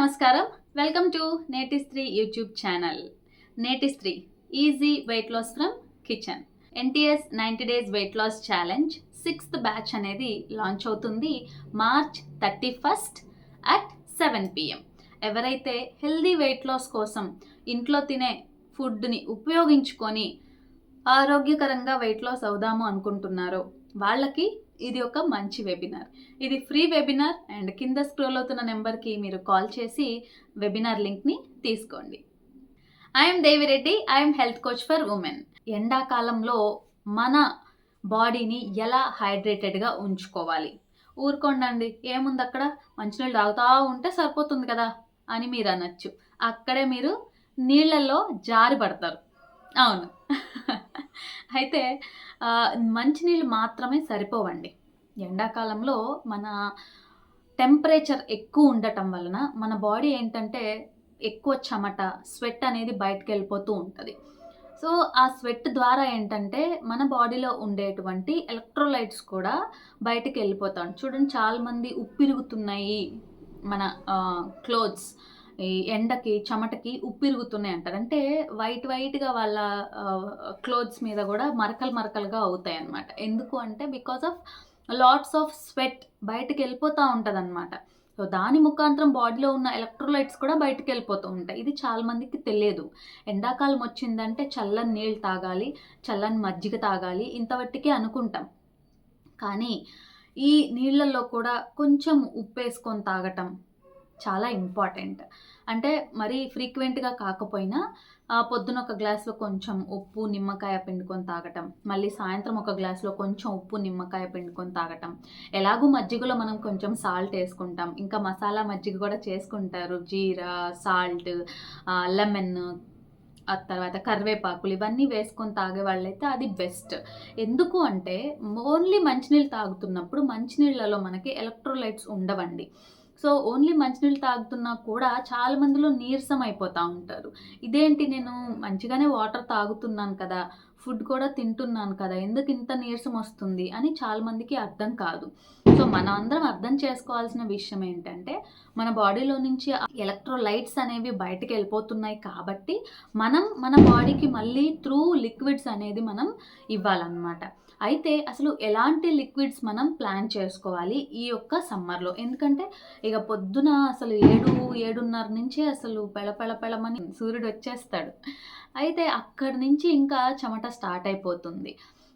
నమస్కారం. Welcome to Netistree YouTube channel Netistree easy weight loss from kitchen NTS ninety days weight loss challenge sixth batch అనేది launch అవుతుంది March thirty first at seven PM ఎవరైతే healthy weight loss కోసం ఇంట్లో తినే ఫుడ్ని ఉపయోగించుకొని ఆరోగ్యకరంగా వెయిట్ లాస్ అవుదాము అనుకుంటున్నారో వాళ్ళకి ఇది ఒక మంచి వెబినార్ ఇది ఫ్రీ వెబినార్ అండ్ కింద స్క్రోల్ అవుతున్న నెంబర్కి మీరు కాల్ చేసి వెబినార్ లింక్ని తీసుకోండి. I'm Devireddy I'm health coach for women ఎండాకాలంలో మన బాడీని ఎలా హైడ్రేటెడ్గా ఉంచుకోవాలి? ఊరుకోండి ఏముంది అక్కడ? మంచినీళ్ళు తాగుతూ ఉంటే సరిపోతుంది కదా? అని మీరు అనొచ్చు. అక్కడే మీరు నీళ్ళల్లో జారి పడతారు. అవును. అయితే మంచినీళ్ళు మాత్రమే సరిపోవండి. ఎండాకాలంలో మన టెంపరేచర్ ఎక్కువ ఉండటం వలన మన బాడీ ఏంటంటే ఎక్కువ చెమట స్వెట్ అనేది బయటకు వెళ్ళిపోతూ ఉంటుంది. సో ఆ స్వెట్ ద్వారా ఏంటంటే మన బాడీలో ఉండేటువంటి ఎలక్ట్రోలైట్స్ కూడా బయటకు వెళ్ళిపోతాం చూడండి చాలామంది ఉప్పిరుగుతున్నాయి మన క్లోత్స్. ఈ ఎండకి చెమటకి ఉప్పిరుగుతున్నాయి అంటారు. అంటే వైట్ వైట్గా వాళ్ళ క్లోత్స్ మీద కూడా మరకలు మరకలుగా అవుతాయి అనమాట ఎందుకు అంటే because of lots of sweat బయటకు వెళ్ళిపోతూ ఉంటుంది అనమాట సో దాని ముఖాంతరం బాడీలో ఉన్న ఎలక్ట్రోలైట్స్ కూడా బయటకు వెళ్ళిపోతూ ఉంటాయి. ఇది చాలా మందికి తెలియదు. ఎండాకాలం వచ్చిందంటే చల్లని నీళ్ళు తాగాలి చల్లని మజ్జిగ తాగాలి ఇంతవట్టికే అనుకుంటాం. కానీ ఈ నీళ్ళల్లో కూడా కొంచెం ఉప్పు వేసుకొని తాగటం చాలా ఇంపార్టెంట్. అంటే మరీ ఫ్రీక్వెంట్గా కాకపోయినా పొద్దున ఒక గ్లాస్లో కొంచెం ఉప్పు నిమ్మకాయ పిండుకొని తాగటం మళ్ళీ సాయంత్రం ఒక గ్లాస్లో కొంచెం ఉప్పు నిమ్మకాయ పిండుకొని తాగటం. ఎలాగూ మజ్జిగలో మనం కొంచెం సాల్ట్ వేసుకుంటాం. ఇంకా మసాలా మజ్జిగ కూడా చేసుకుంటారు. జీరా సాల్ట్ లెమన్ ఆ తర్వాత కరివేపాకులు ఇవన్నీ వేసుకొని తాగే వాళ్ళైతే అది బెస్ట్. ఎందుకు అంటే ఓన్లీ మంచినీళ్ళు తాగుతున్నప్పుడు మంచినీళ్ళలో మనకి ఎలక్ట్రోలైట్స్ ఉండవండి. సో ఓన్లీ మంచినీళ్ళు తాగుతున్నా కూడా చాలా మందిలో నీరసం అయిపోతూ ఉంటారు. ఇదేంటి నేను మంచిగానే వాటర్ తాగుతున్నాను కదా ఫుడ్ కూడా తింటున్నాను కదా ఎందుకు ఇంత నీరసం వస్తుంది అని చాలామందికి అర్థం కాదు. సో మనం అందరం అర్థం చేసుకోవాల్సిన విషయం ఏంటంటే మన బాడీలో నుంచి ఎలక్ట్రోలైట్స్ అనేవి బయటకు వెళ్ళిపోతున్నాయి కాబట్టి మనం మన బాడీకి మళ్ళీ త్రూ లిక్విడ్స్ అనేది మనం ఇవ్వాలన్నమాట. అయితే అసలు ఎలాంటి లిక్విడ్స్ మనం ప్లాన్ చేసుకోవాలి ఈ యొక్క సమ్మర్లో? ఎందుకంటే ఇక పొద్దున అసలు ఏడు ఏడున్నర నుంచి అసలు పెళపెళపెళమని సూర్యుడు వచ్చేస్తాడు. అయితే అక్కడి నుంచి ఇంకా చెమట స్టార్ట్ అయిపోతుంది.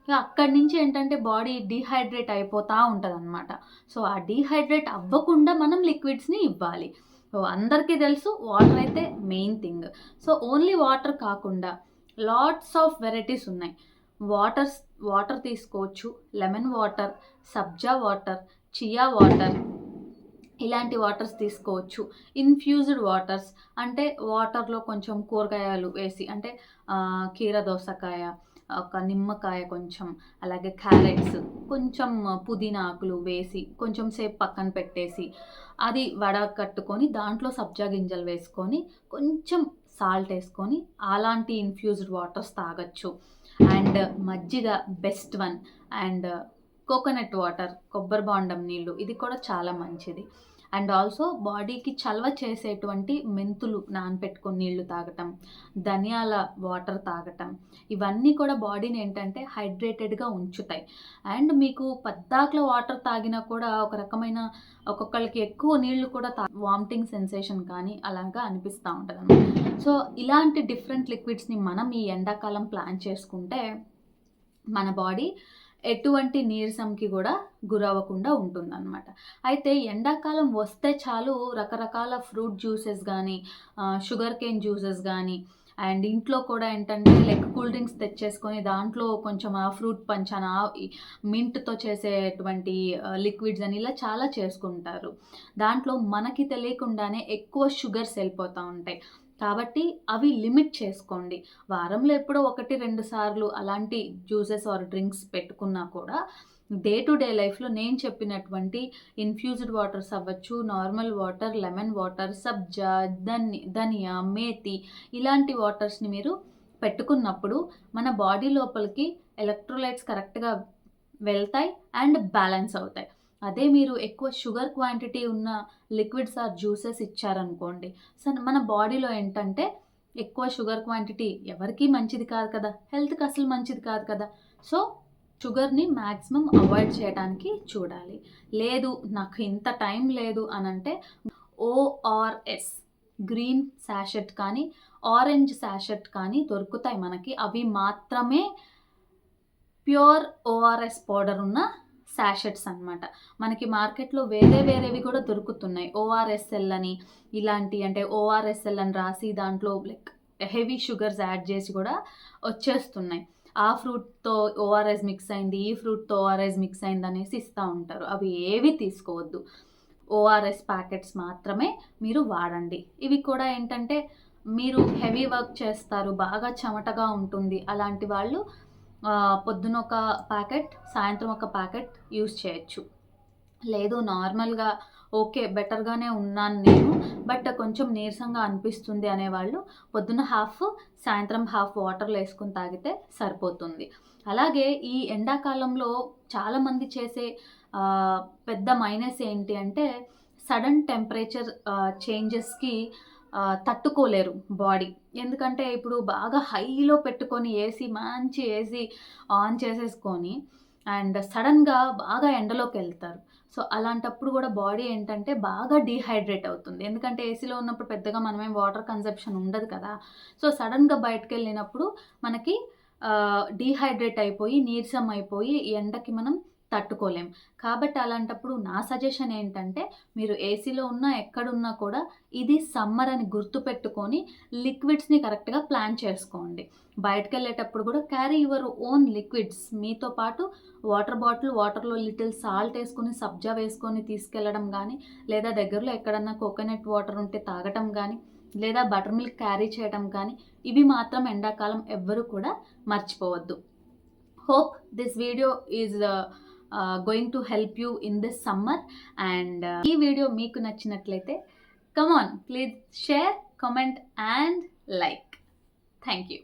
అక్కడి నుంచి ఏంటంటే బాడీ డీహైడ్రేట్ అయిపోతూ ఉంటుంది అనమాట సో ఆ డీహైడ్రేట్ అవ్వకుండా మనం లిక్విడ్స్ని ఇవ్వాలి. సో అందరికీ తెలుసు వాటర్ అయితే main thing. So only water కాకుండా లాట్స్ ఆఫ్ వెరైటీస్ ఉన్నాయి. వాటర్స్ వాటర్ తీసుకోవచ్చు. Lemon water sabja water chia water ఇలాంటి వాటర్స్ తీసుకోవచ్చు. ఇన్ఫ్యూజ్డ్ వాటర్స్ అంటే వాటర్లో కొంచెం కూరగాయలు వేసి అంటే కీర దోసకాయ ఒక నిమ్మకాయ కొంచెం అలాగే క్యారెట్స్ కొంచెం పుదీనా ఆకులు వేసి కొంచెం సేపు పక్కన పెట్టేసి అది వడ కట్టుకొని దాంట్లో సబ్జా గింజలు వేసుకొని కొంచెం సాల్ట్ వేసుకొని అలాంటి ఇన్ఫ్యూజ్డ్ వాటర్స్ తాగొచ్చు. అండ్ మజ్జిగ best one. And coconut water కొబ్బరి బాండం నీళ్ళు ఇది కూడా చాలా మంచిది. అండ్ ఆల్సో బాడీకి చలవ చేసేటువంటి మెంతులు నానపెట్టుకొని నీళ్ళు తాగటం ధనియాల వాటర్ తాగటం ఇవన్నీ కూడా బాడీని ఏంటంటే హైడ్రేటెడ్గా ఉంచుతాయి. అండ్ మీకు పద్దాకుల వాటర్ తాగినా కూడా ఒక రకమైన ఒక్కొక్కరికి ఎక్కువ నీళ్ళు కూడా తా వామిటింగ్ సెన్సేషన్ కానీ అలాగా అనిపిస్తూ ఉంటుంది సో ఇలాంటి డిఫరెంట్ లిక్విడ్స్ని మనం ఈ ఎండాకాలం ప్లాన్ చేసుకుంటే మన బాడీ ఎటువంటి నీరసంకి కూడా గురవ్వకుండా ఉంటుందన్నమాట. అయితే ఎండాకాలం వస్తే చాలు రకరకాల ఫ్రూట్ జ్యూసెస్ కానీ షుగర్ కేన్ జ్యూసెస్ కానీ అండ్ ఇంట్లో కూడా ఏంటంటే లైక్ కూల్ డ్రింక్స్ తెచ్చేసుకొని దాంట్లో కొంచెం ఆ ఫ్రూట్ పంచన మింట్తో చేసేటువంటి లిక్విడ్స్ అని ఇలా చాలా చేసుకుంటారు. దాంట్లో మనకి తెలియకుండానే ఎక్కువ షుగర్స్ వెళ్ళిపోతూ ఉంటాయి. కాబట్టి అవి లిమిట్ చేసుకోండి. వారంలో ఎప్పుడో ఒకటి రెండు సార్లు అలాంటి జ్యూసెస్ ఆర్ డ్రింక్స్ పెట్టుకున్నా కూడా డే టు డే లైఫ్లో నేను చెప్పినటువంటి ఇన్ఫ్యూజ్డ్ వాటర్స్ అవ్వచ్చు normal water lemon water sabja ధని ధనియా మేతి ఇలాంటి వాటర్స్ని మీరు పెట్టుకున్నప్పుడు మన బాడీ లోపలికి ఎలక్ట్రోలైట్స్ కరెక్ట్గా వెళ్తాయి అండ్ బ్యాలెన్స్ అవుతాయి. అదే మీరు ఎక్కువ షుగర్ క్వాంటిటీ ఉన్న లిక్విడ్స్ ఆర్ జ్యూసెస్ ఇచ్చారనుకోండి. సో మన బాడీలో ఏంటంటే ఎక్కువ షుగర్ క్వాంటిటీ ఎవరికీ మంచిది కాదు కదా. హెల్త్కి అసలు మంచిది కాదు కదా. సో షుగర్ని మ్యాక్సిమం అవాయిడ్ చేయడానికి చూడాలి. లేదు నాకు ఇంత టైం లేదు అని అంటే ఓఆర్ఎస్ గ్రీన్ శాషెట్ కానీ ఆరెంజ్ శాషెట్ కానీ దొరుకుతాయి మనకి. అవి మాత్రమే ప్యూర్ ఓఆర్ఎస్ పౌడర్ ఉన్న శాషెట్స్ అన్నమాట. మనకి మార్కెట్లో వేరే వేరేవి కూడా దొరుకుతున్నాయి. ఓఆర్ఎస్ఎల్ అని ఇలాంటి అంటే ఓఆర్ఎస్ఎల్ అని రాసి దాంట్లో లైక్ హెవీ షుగర్స్ యాడ్ చేసి కూడా వచ్చేస్తున్నాయి. ఆ ఫ్రూట్తో ఓఆర్ఎస్ మిక్స్ అయింది ఈ ఫ్రూట్తో ఓఆర్ఎస్ మిక్స్ అయింది అనేసి ఇస్తూ ఉంటారు. అవి ఏవి తీసుకోవద్దు. ఓఆర్ఎస్ ప్యాకెట్స్ మాత్రమే మీరు వాడండి. ఇవి కూడా ఏంటంటే మీరు హెవీ వర్క్ చేస్తారు బాగా చెమటగా ఉంటుంది. అలాంటి వాళ్ళు పొద్దున ఒక ప్యాకెట్ సాయంత్రం ఒక ప్యాకెట్ యూస్ చేయొచ్చు. లేదు నార్మల్గా ఓకే బెటర్గానే ఉన్నాను నేను బట్ కొంచెం నీరసంగా అనిపిస్తుంది అనేవాళ్ళు పొద్దున హాఫ్ సాయంత్రం హాఫ్ వాటర్లో వేసుకుని తాగితే సరిపోతుంది. అలాగే ఈ ఎండాకాలంలో చాలామంది చేసే పెద్ద మైనస్ ఏంటి అంటే సడన్ టెంపరేచర్ చేంజెస్కి తట్టుకోలేరు బాడీ. ఎందుకంటే ఇప్పుడు బాగా హైలో పెట్టుకొని ఏసీ మంచి ఏసీ ఆన్ చేసేసుకొని అండ్ సడన్గా బాగా ఎండలోకి వెళ్తారు. సో అలాంటప్పుడు కూడా బాడీ ఏంటంటే బాగా డీహైడ్రేట్ అవుతుంది. ఎందుకంటే ఏసీలో ఉన్నప్పుడు పెద్దగా మనమేం వాటర్ కన్సెప్షన్ ఉండదు కదా. సో సడన్గా బయటకు వెళ్ళినప్పుడు మనకి డీహైడ్రేట్ అయిపోయి నీరసం అయిపోయి ఎండకి మనం తట్టుకోలేం. కాబట్టి అలాంటప్పుడు నా సజెషన్ ఏంటంటే మీరు ఏసీలో ఉన్నా ఎక్కడున్నా కూడా ఇది సమ్మర్ అని గుర్తుపెట్టుకొని లిక్విడ్స్ని కరెక్ట్గా ప్లాన్ చేసుకోండి. బయటకు వెళ్ళేటప్పుడు కూడా క్యారీ యువర్ ఓన్ లిక్విడ్స్. మీతో పాటు వాటర్ బాటిల్ వాటర్లో లిటిల్ సాల్ట్ వేసుకొని సబ్జా వేసుకొని తీసుకెళ్ళడం కానీ లేదా దగ్గరలో ఎక్కడన్నా కోకోనట్ వాటర్ ఉంటే తాగటం కానీ లేదా బటర్ మిల్క్ క్యారీ చేయడం కానీ ఇవి మాత్రం ఎండాకాలం ఎవ్వరూ కూడా మర్చిపోవద్దు. Hope this video is going to help you in this summer and ఈ వీడియో మీకు నచ్చినట్లయితే come on please share comment and like thank you